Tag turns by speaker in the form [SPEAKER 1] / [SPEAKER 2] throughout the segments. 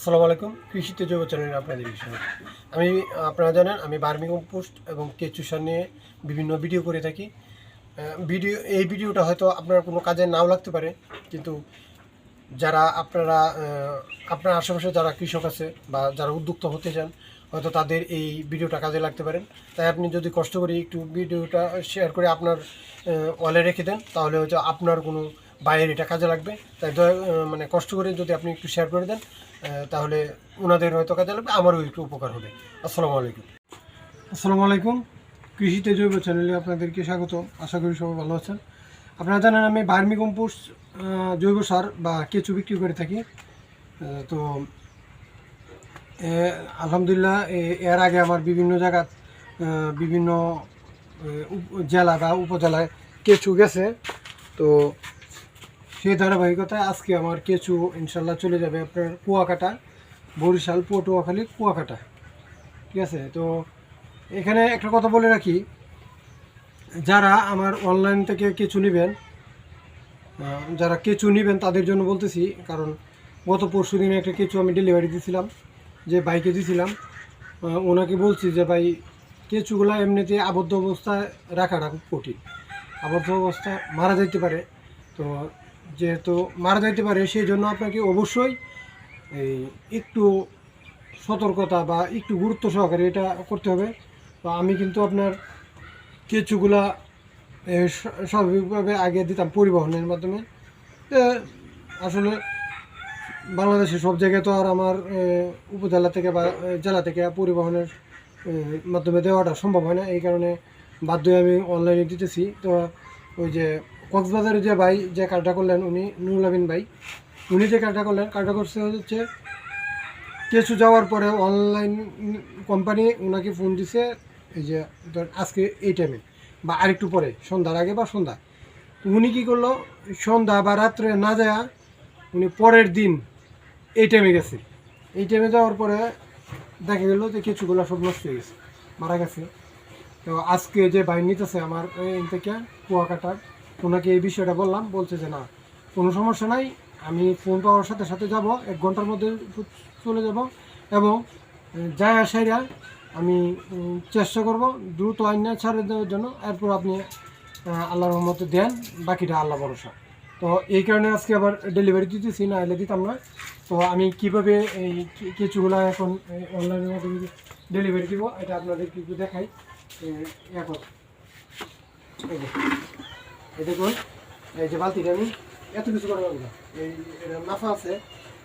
[SPEAKER 1] আসসালামু আলাইকুম। কৃষিতে জৈব চ্যানেলে আপনাদের স্বাগত। আমি, আপনারা জানেন, আমি বার্মি কম্পোস্ট এবং কেঁচু সার নিয়ে বিভিন্ন ভিডিও করে থাকি। ভিডিও, এই ভিডিওটা হয়তো আপনার কোনো কাজে নাও লাগতে পারে, কিন্তু যারা আপনারা আপনার আশেপাশে যারা কৃষক আছে বা যারা উদ্যোক্তা হতে চান, হয়তো তাদের এই ভিডিওটা কাজে লাগতে পারেন। তাই আপনি যদি কষ্ট করে একটু ভিডিওটা শেয়ার করে আপনার ওয়ালে রেখে দেন, তাহলে হয়তো আপনার কোনো বাইরের এটা কাজে লাগবে। তাই মানে কষ্ট করে যদি আপনি একটু শেয়ার করে দেন তাহলে ওনাদের হয়তো কাজে লাগবে, আমারও একটু উপকার হবে। আসসালামু আলাইকুম। আসসালামু আলাইকুম। কৃষিতে জৈব চ্যানেলে আপনাদেরকে স্বাগত। আশা করি সবাই ভালো আছেন। আপনারা জানেন আমি বার্মি কম্পোস্ট জৈব সার বা কেঁচু বিক্রি করে থাকি। তো আলহামদুলিল্লাহ এর আগে আমার বিভিন্ন জায়গা বিভিন্ন জেলা বা উপজেলায় কেঁচু গেছে। তো সেই ধারাবাহিকতায় আজকে আমার কেঁচু ইনশাল্লাহ চলে যাবে আপনার কুয়াকাটা, বরিশাল, পটুয়াখালী, কুয়াকাটা। ঠিক আছে? তো এখানে একটা কথা বলে রাখি, যারা আমার অনলাইন থেকে কেঁচু নেবেন যারা কেঁচু নেবেন তাদের জন্য বলতেছি, কারণ গত পরশু দিনে একটা কেঁচু আমি ডেলিভারি দিয়েছিলাম যে বাইকে দিয়েছিলাম ওনাকে বলছি যে, ভাই, কেঁচুগুলো এমনিতে আবদ্ধ অবস্থায় রাখাটা খুব কঠিন। আবদ্ধ অবস্থায় মারা যাইতে পারে। তো যেহেতু মারা যাইতে পারে, সেই জন্য আপনাকে অবশ্যই এই একটু সতর্কতা বা একটু গুরুত্ব সহকারে এটা করতে হবে। তো আমি কিন্তু আপনার কেঁচুগুলা স্বাভাবিকভাবে আগে দিতাম পরিবহনের মাধ্যমে। আসলে বাংলাদেশে সব জায়গায় তো আর আমার উপজেলা থেকে বা জেলা থেকে পরিবহনের মাধ্যমে দেওয়াটা সম্ভব হয় না। এই কারণে বাধ্য আমি অনলাইনে দিতেছি। তো ওই যে কক্সবাজারের যে ভাই যে কার্ডটা করলেন উনি, নুরুল আমিন ভাই, উনি যে কার্ডটা করলেন কার্ডটা করছে হচ্ছে কিছু যাওয়ার পরে অনলাইন কোম্পানি ওনাকে ফোন দিছে, এই যে আজকে এই টাইমে বা আরেকটু পরে, সন্ধ্যার আগে বা সন্ধ্যা। উনি কী করল, সন্ধ্যা বা রাত্রে না যায় উনি পরের দিন এই টাইমে গেছে। এই টাইমে যাওয়ার পরে দেখা গেল যে কিছুগুলো সব নষ্ট হয়ে গেছে, মারা গেছে। তো আজকে যে বাইর নিতেছে আমার, এই থেকে কুয়াকাটার ওনাকে এই বিষয়টা বললাম, বলছে যে না, কোনো সমস্যা নাই, আমি ফোন পাওয়ার সাথে সাথে যাব, এক ঘণ্টার মধ্যে চলে যাব এবং যায় আসাইরা আমি চেষ্টা করব দ্রুত আইনা ছাড়ে দেওয়ার জন্য। এরপর আপনি আল্লাহর রহমতে দেন, বাকিটা আল্লাহ ভরসা। তো এই কারণে আজকে আবার ডেলিভারি দিতেছি, না এলে দিতাম না। তো আমি কীভাবে এই কিছুগুলো এখন অনলাইনের মাধ্যমে ডেলিভারি দিব, এটা আপনাদের কিছু দেখাই। এখন এই দেখুন, এই যে বালতিটা আমি এত কিছু করে না। এই নাফা আছে।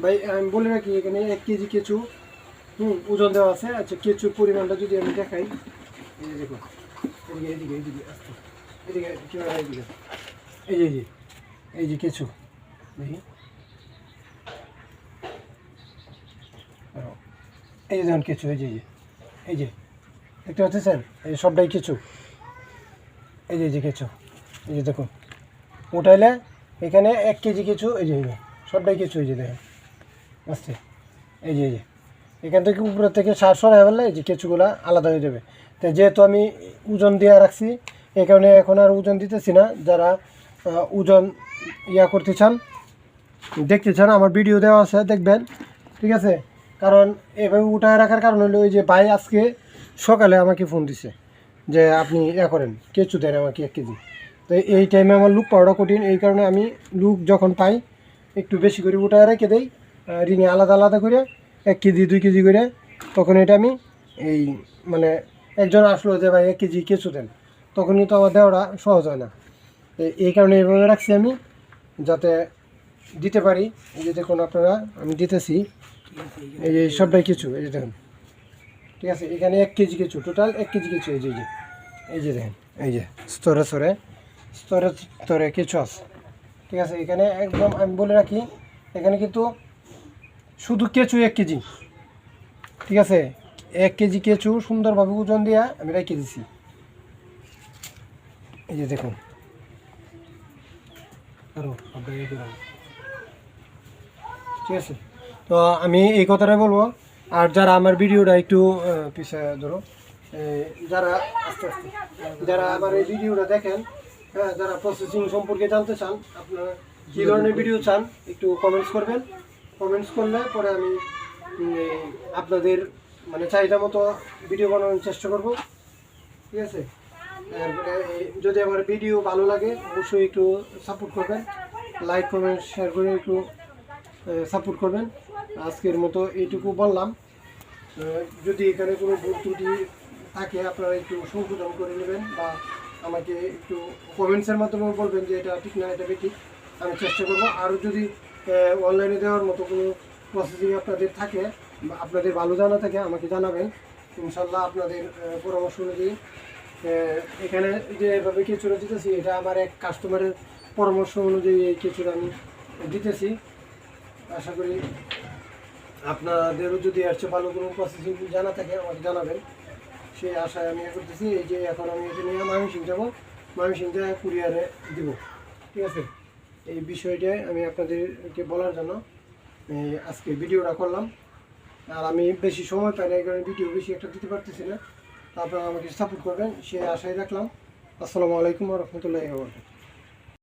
[SPEAKER 1] ভাই, আমি বলে রাখি এখানে এক কেজি কেঁচু, হুম, ওজন দেওয়া আছে। আচ্ছা কেঁচুর পরিমাণটা যদি আমি দেখাই, এই যে দেখুন, এদিকে এদিকে এদিকে, আসতে। এদিকে এদিকে? এই যে এই যে কেঁচু, দেখি। এই যে দেখুন কেঁচু, এই যে এই যে দেখতে পাচ্ছেন? এই সবটাই কেঁচু। এই যে এই যে কেঁচু। এই যে দেখুন, উঠাইলে এখানে এক কেজি কিছু এই যে সবটাই কিছু এই যে দেখেন আসছে এই যে এই যে। এখান থেকে উপরে থেকে সার সরাই ফেললে এই যে কেঁচুগুলা আলাদা হয়ে যাবে। তো যেহেতু আমি ওজন দিয়ে রাখছি এই কারণে এখন আর ওজন দিতেছি না, যারা ওজন ইয়া করতে চান, দেখতে চান, আমার ভিডিও দেওয়া আছে, দেখবেন, ঠিক আছে? কারণ এভাবে উঠায় রাখার কারণ হলো ওই যে ভাই আজকে সকালে আমাকে ফোন দিছে যে আপনি ইয়া করেন, কেঁচু দেন আমাকে এক কেজি। তো এই টাইমে আমার লুক পাওয়াটা কঠিন। এই কারণে আমি লুক যখন পাই, একটু বেশি করে উঠায় রেখে দেই রিঙে আলাদা আলাদা করে, এক কেজি, দুই কেজি করে। তখন এটা আমি এই মানে একজন আসলো যে, ভাই, এক কেজি কেঁচু দেন। তখনই তো আমার দেওয়াটা সহজ হয় না। এই- কারণে এইভাবে রাখছি আমি, যাতে দিতে পারি। এই যে দেখুন আপনারা, আমি দিতেছি। এই যে সবটাই কিছু এই যে দেখুন। ঠিক আছে, এখানে এক কেজি কিছু টোটাল এক কেজি কিছু এই এই যে। এই যে দেখেন এই যে স্তরে স্তরে স্তরে স্তরে কিছু আছে। ঠিক আছে? এখানে একদম আমি বলে রাখি, এখানে কিন্তু শুধু কেঁচু এক কেজি। ঠিক আছে? এক কেজি কেঁচু সুন্দরভাবে ওজন দিয়া আমি রেখে দিছি। এই যে দেখুন। ঠিক আছে? তো আমি এই কথাটাই বলব। আর যারা আমার ভিডিওটা একটু পিছিয়ে ধরো যারা আস্তে আস্তে, যারা আমার এই ভিডিওটা দেখেন হ্যাঁ যারা প্রসেসিং সম্পর্কে জানতে চান, আপনারা কী ধরনের ভিডিও চান, একটু কমেন্টস করবেন। কমেন্টস করলে পরে আমি আপনাদের মানে চাহিদা মতো ভিডিও বানানোর চেষ্টা করব। ঠিক আছে? তারপরে যদি আমার ভিডিও ভালো লাগে, অবশ্যই একটু সাপোর্ট করবেন। লাইক কমেন্ট শেয়ার করে একটু সাপোর্ট করবেন। আজকের মতো এইটুকু বললাম। যদি এখানে কোনো ভুল ত্রুটি থাকে, আপনারা একটু সংশোধন করে নেবেন বা আমাকে একটু কমেন্টসের মাধ্যমে বলবেন যে এটা ঠিক না, এটা ঠিক আমি চেষ্টা করব। আরও যদি অনলাইনে দেওয়ার মতো কোনো প্রসেসিং আপনাদের থাকে আপনাদের ভালো জানা থাকে, আমাকে জানাবেন। ইনশাল্লাহ আপনাদের পরামর্শ অনুযায়ী এখানে যে এভাবে কেঁচুরা দিতেছি, এটা আমার এক কাস্টমারের পরামর্শ অনুযায়ী এই কেঁচুরা আমি দিতেছি। আশা করি আপনাদেরও যদি এর চেয়ে ভালো কোনো প্রসেসিং জানা থাকে, আমাকে জানাবেন। সেই আশায় আমি করতেছি, এই যে এখন আমি এটা নিয়ে ময়মনসিং যাব ময়মনসিং যা কুরিয়ারে দিব। ঠিক আছে? এই বিষয়টাই আমি আপনাদেরকে বলার জন্য আজকে ভিডিওটা করলাম। আর আমি বেশি সময় পাই না, এই কারণে ভিডিও বেশি একটা দিতে পারতেছি না। আপনারা আমাকে সাপোর্ট করবেন সে আশায় রাখলাম। আসসালামু আলাইকুম রহমতুল্লাহ